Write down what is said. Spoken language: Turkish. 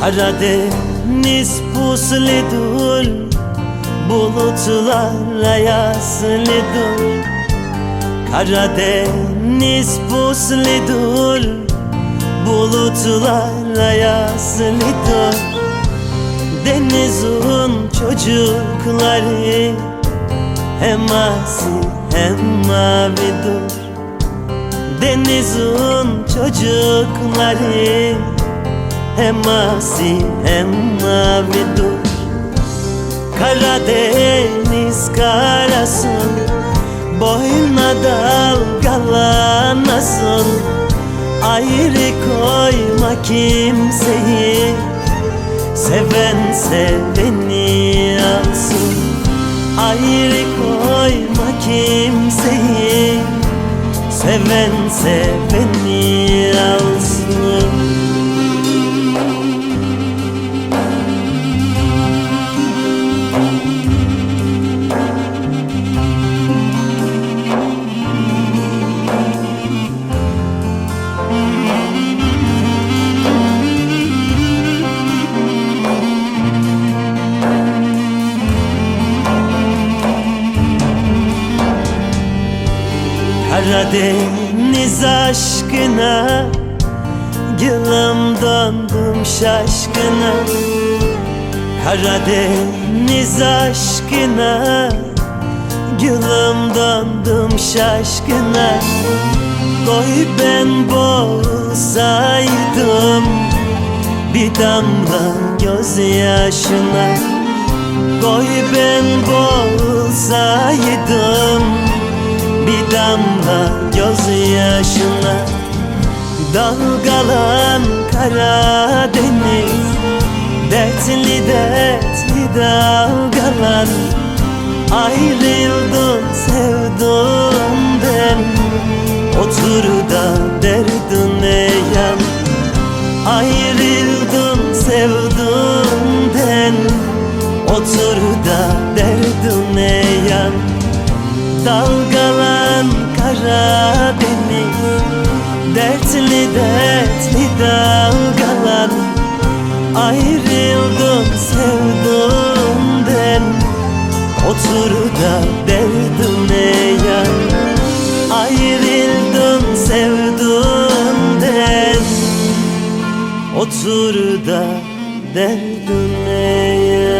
Karadeniz puslidur Bulutlarla yaslıdır Karadeniz puslidur Bulutlarla yaslıdır Denizin çocukları Hem asi hem mavidir Denizin çocukları Hem asi hem mavidir Karadeniz karasın Boyuna dalgalanasın Ayrı koyma kimseyi Seven seveni alsın Ayrı koyma kimseyi Seven seveni Karadeniz aşkına Yılım döndüm şaşkına. Karadeniz aşkına Yılım döndüm şaşkına. Koy ben boğulsaydım Bir damla gözyaşına Koy ben boğulsaydım damla gözyaşına Dalgalan Karadeniz Dertli dertli dalgalan Ayrıldın sevdumden Otur da derdine yan. Ayrıldın sevdumden Otur da derdine yan. Dalgalan Karadeniz Dertli dertli dalgalan Ayrıldın sevdumden Otur da derdine yan Ayrıldın sevdumden Otur da derdine